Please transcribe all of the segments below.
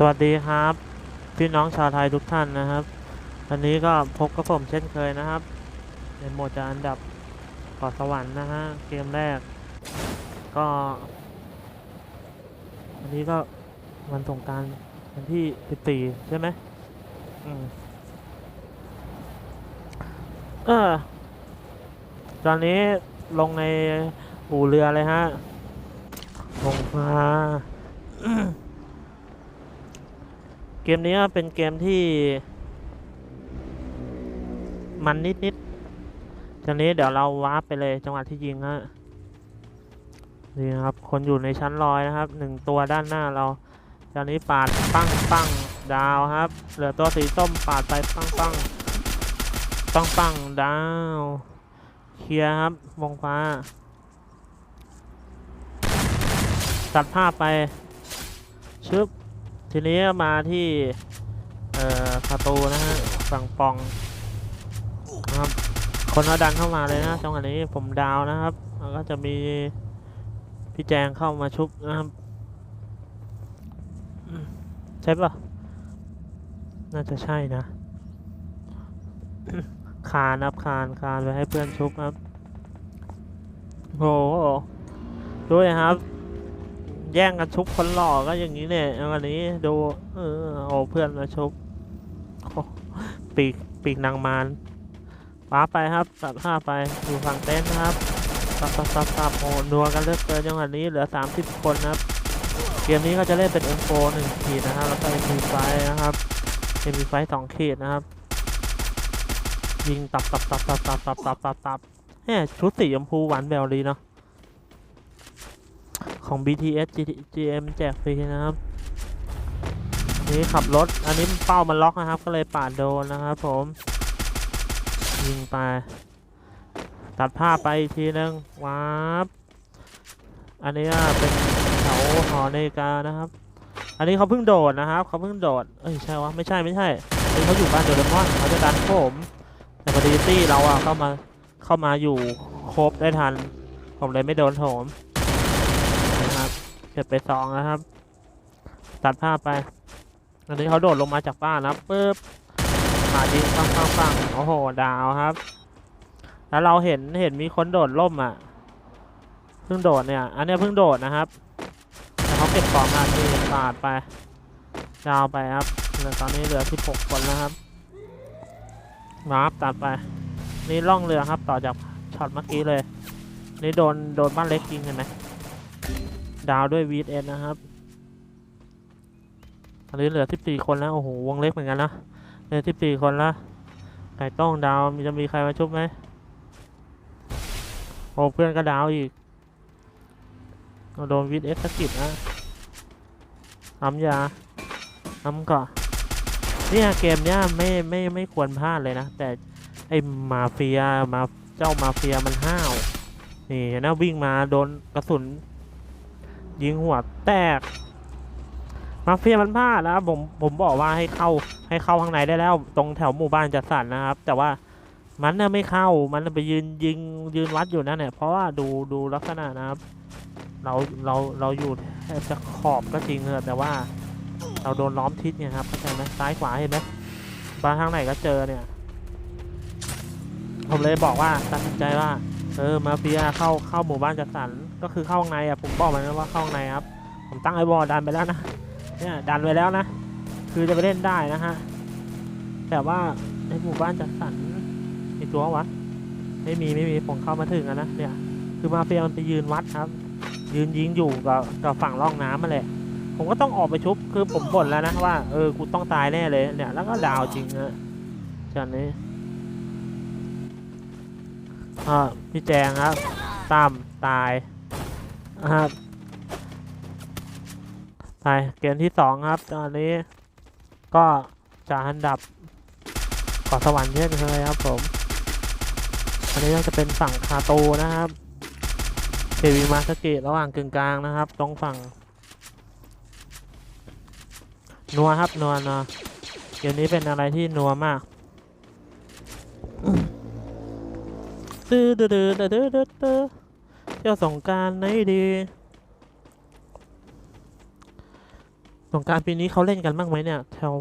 สวัสดีครับ พี่น้องชาวไทยทุกท่านนะครับวันนี้ก็พบกับผมเช่นเคยนะครับ ในโหมดจะอันดับกาะสวรรค์นะฮะ เกมแรก ก็วันนี้ก็วันสงกรารวันที่ 14 ใช่ไหมอืมเออตอนนี้ลงในอู่เรือเลยฮะลงมา กมนี้เป็นเกมที่ มันนิดนิดๆทีนี้เดี๋ยวเราวาร์ปไปเลยจังหวะที่ยิงฮะนี่นะครับ คนอยู่ในชั้นลอยนะครับหนึ่งตัวด้านหน้าเราตอนนี้ปาดปั้งปั้งดาวครับ เหลือตัวสีส้มปาดไปปั้งปั้งปั้งปั้งดาวเคลียร์ครับวงฟ้าตัดภาพไปชึบ ทีนี้มาที่เอ่อประตูนะฮะฝั่งปองนะครับคนเอาดันเข้ามาเลยนะจังหวะนี้ผมดาวนะครับแล้วก็จะมีพี่แจงเข้ามาชุบนะครับใช่ปะน่าจะใช่นะ คานครับคานคานไว้ให้เพื่อนชุบครับโหด้วยครับ แย่งกันชุบคนหล่อก็อย่างนี้เนี่ยวันนี้ดูเออเอาเพื่อนมาชุบปีกปีกนางมารป้าไปครับตัดผ้าไปอยู่ฝั่งเต็นท์นะครับซับซับซับซับโอ้นัวกันเลือกเกินจังหวะนี้เหลือ 30 คนนะครับเกมนี้ก็จะเล่นเป็น M4 หนึ่งขีดนะครับแล้วก็ MP5 นะครับ MP5 สองขีดนะครับยิงตับตับตับตับตับตับตับตับตับแหมชุดสีชมพูหวานแววดีเนาะ ของ BTS GM แจกฟรีนะครับ นี่ขับรถ อันนี้เป้ามันล็อกนะครับ ก็เลยปาดโดนนะครับผม ยิงไป ตัดภาพไปอีกทีนึงว้าบอันนี้เป็นแถวหอนาฬิกานะครับ อันนี้เขาเพิ่งโดดนะครับ เขาเพิ่งโดด เอ้ยใช่วะไม่ใช่ไม่ใช่อันนี้เขาอยู่บ้านโดเรมอนเขาจะดันผมแต่พอดีตี้เราอะเข้ามาเข้ามาอยู่ครบได้ทัน ผมเลยไม่โดนโถม เก็บไปสองนะครับ ตัดภาพไป อันนี้เขาโดดลงมาจากบ้านนะปึ๊บขายิงปังปังปังโอ้โห ดาวครับ แล้วเราเห็นเห็นมีคนโดดล่มอะ เพิ่งโดดเนี่ย อันนี้เพิ่งโดดนะครับแต่เขาเก็บของมาทีปาดไป ดาวไปครับเหลือตอนนี้เหลือ16คนแล้วครับมาครับตัดไป นี่ล่องเรือครับ ต่อจากช็อตเมื่อกี้เลย นี่โดนโดนบ้านเล็กยิงเห็นไหม ดาวด้วยวีดเอ็นนะครับตอนนี้เหลือ 14 คนแล้ว โอ้โห วงเล็กเหมือนกันนะเหลือ 14 คนแล้วไก่ต้องดาวมีจะมีใครมาชุบไหมโอ้เพื่อนก็ดาวอีกโดนวีดเอสสกิดนะน้ำยาน้ำก่อนเนี่ยเกมเนี้ยไม่ไม่ไม่ควรพลาดเลยนะ แต่ไอ้มาเฟียมาเจ้ามาเฟียมันห้าว นี่นะวิ่งมาโดนกระสุน ยิงหัวแตก มาเฟียมันพลาดนะครับผมผมบอกว่าให้เข้าให้เข้าข้างในได้แล้ว ตรงแถวหมู่บ้านจัดสรรนะครับ แต่ว่ามันน่ะไม่เข้ามันไปยืนยิงยืนวัดอยู่นั่นเนี่ยเพราะว่าดูดูลักษณะนะครับ เราเราเราอยู่แทบจะขอบก็จริงเถอะแต่ว่าเราโดนล้อมทิศเนี่ยครับเข้าใจไหมซ้ายขวาเห็นไหมบ้านทางไหนก็เจอเนี่ย ผมเลยบอกว่าตัดสินใจว่า เออมาเฟียเข้าเข้าหมู่บ้านจัดสรร ก็คือเข้าข้างในอะผมบอกมันว่าเข้าข้างในครับ ผมตั้งไอ้บอลดันไปแล้วนะเนี่ยดันไปแล้วนะ คือจะไปเล่นได้นะฮะแต่ว่าในหมู่บ้านจัดสรรมีตัววะไม่มีไม่มีผมเข้ามาถึงแล้วนะเนี่ย คือมาเฟียมันไปยืนวัดครับ ยืนยิงอยู่กับกับฝั่งร่องน้ำมาแหละผมก็ต้องออกไปชุบคือผมบ่นแล้วนะว่าเออกูต้องตายแน่เลยเนี่ยแล้วก็ดาวจริงนะจานนี้อ่าพี่แจงครับตามตาย ครับไปเกมที่สองครับ ตอนนี้ ก็จะอันดับเกาะสวรรค์เช่นเคยครับผมอันนี้ก็จะเป็นฝั่งคาโตนะครับเทวีมาสเกตระหว่างกึ่งกลางนะครับ ตรงฝั่งนัวครับนัวนัวเกมนี้เป็นอะไรที่นัวมากตื้อตื้อตื้อตื้อตื้อตื้อตื้อเที่ยวสงการไหนดีสงการปีนี้เขาเล่นกันบ้างไหมเนี่ย แถว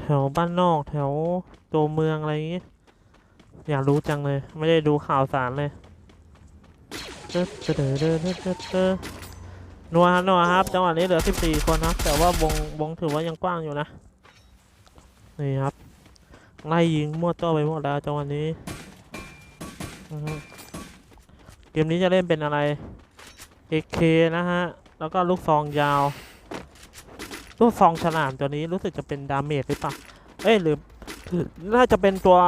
แถวบ้านนอก แถวตัวเมืองอะไรอย่างงี้ อยากรู้จังเลย ไม่ได้ดูข่าวสารเลยเด้อเด้อเด้อเด้อเด้อเด้อนัวครับนัวครับจังหวะนี้เหลือ 14 คนครับ แต่ว่าวงวงถือว่ายังกว้างอยู่นะ นี่ครับ ไล่ยิงมั่วตัวไปหมดแล้วจังหวะนี้ เกมนี้จะเล่นเป็นอะไร AK นะฮะ แล้วก็ลูกซองยาว ลูกซองฉลามตัวนี้รู้สึกจะเป็นดาเมจหรือเปล่า เอ้ยหรือน่าจะเป็นตัว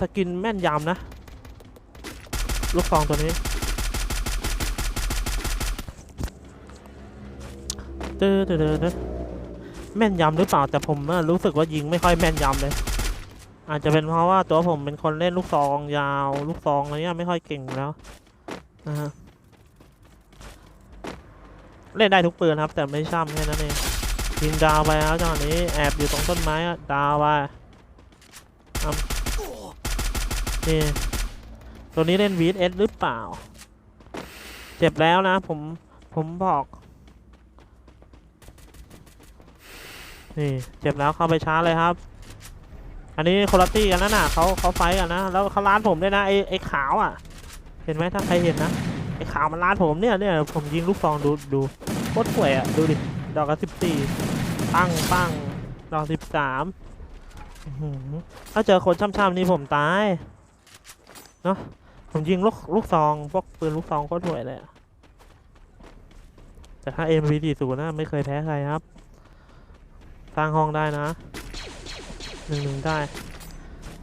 สกินแม่นยำนะ ลูกซองตัวนี้เด้อเด้อเด้อแม่นยำหรือเปล่าแต่ผมรู้สึกว่ายิงไม่ค่อยแม่นยำเลย อาจจะเป็นเพราะว่าตัวผมเป็นคนเล่นลูกซองยาว ลูกซองอะไรเงี้ยไม่ค่อยเก่งแล้ว นะฮะเล่นได้ทุกปืนครับ แต่ไม่ช่ำแค่นั้นเองยิงดาวไปแล้วจังหวะนี้แอบอยู่ตรงต้นไม้อะดาวไปนี่ตัวนี้เล่นวีดเอสหรือเปล่า เจ็บแล้วนะ ผมผมบอกนี่เจ็บแล้วเข้าไปช้าเลยครับ อันนี้คนละตี้กันนะน่ะเขาเขาไฟกันนะ แล้วเขาล้านผมด้วยนะไอไอขาวอะ เห็นไหมถ้าใครเห็นนะไอขาวมันล้านผมเนี่ยเนี่ยผมยิงลูกซองดูดูโคตรสวยอะดูดิดอกละสิบสี่ปังปังดอกสิบสามถ้าเจอคนช่ำๆนี่ผมตายเนาะผมยิงลูกลูกซองพวกปืนลูกซองโคตรสวยเลยอะแต่ถ้า MVP ศูนย์นะไม่เคยแพ้ใครครับ สร้างห้องได้นะหนึ่งหนึ่งได้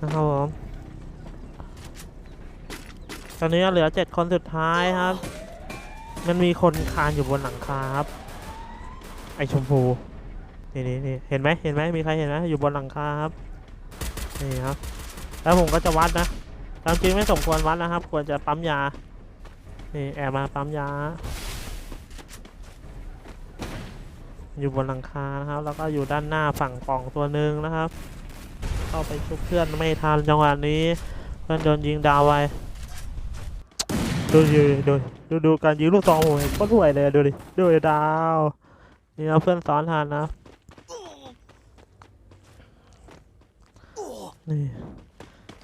นะครับผม ตอนนี้เหลือเจ็ดคนสุดท้ายครับ มันมีคนคานอยู่บนหลังคาครับ ไอชมพู นี่นี่นี่เห็นไหมเห็นไหมมีใครเห็นไหมอยู่บนหลังคาครับ นี่ครับ แล้วผมก็จะวัดนะตามจริงไม่สมควรวัดนะครับ ควรจะปั๊มยา นี่แอบมาปั๊มยา อยู่บนหลังคานะครับ แล้วก็อยู่ด้านหน้าฝั่งปล่องตัวหนึ่งนะครับ เข้าไปชุบเพื่อนไม่ทันจังหวะนี้ เพื่อนโดนยิงดาวไว้ ดูดิดูดูดูการยิงลูกซองผมเห็นโคตรห่วยเลยดูดิดูดาวนี่นะเพื่อนซ้อนทันนะนี่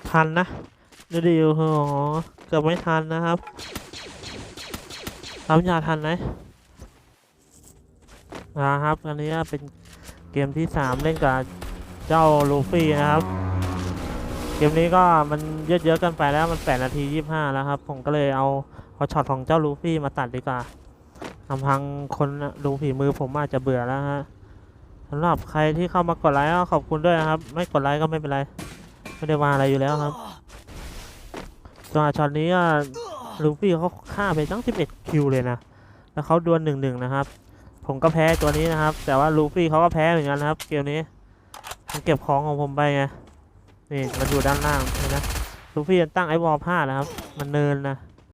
ทันนะดูดิโอ้โหเกือบไม่ทันนะครับทำยาทันไหมนะครับอันนี้เป็นเกมที่สามเล่นกับเจ้าลูฟี่นะครับ เกมนี้ก็มันเยอะๆกันไปแล้วมันแปดนาทียี่ห้าแล้วครับ ผมก็เลยเอาเอาช็อตของเจ้าลูฟี่มาตัดดีกว่าลำพังคนดูฝีมือผมอาจจะเบื่อแล้วฮะสำหรับใครที่เข้ามากดไลค์ก็ขอบคุณด้วยนะครับ ไม่กดไลค์ก็ไม่เป็นไร ไม่ได้ว่าอะไรอยู่แล้วครับจังหวะช็อตนี้ลูฟี่เขาฆ่าไปตั้ง 11 คิวเลยนะ แล้วเขาดวลหนึ่งหนึ่งนะครับ ผมก็แพ้ตัวนี้นะครับ แต่ว่าลูฟี่เขาก็แพ้เหมือนกันนะครับ เกมนี้มันเก็บของของผมไปไง นี่มันอยู่ด้านล่างเห็นะซูฟี่ยังตั้งไอ้วอลพลาดนะครับ มันเนินนะ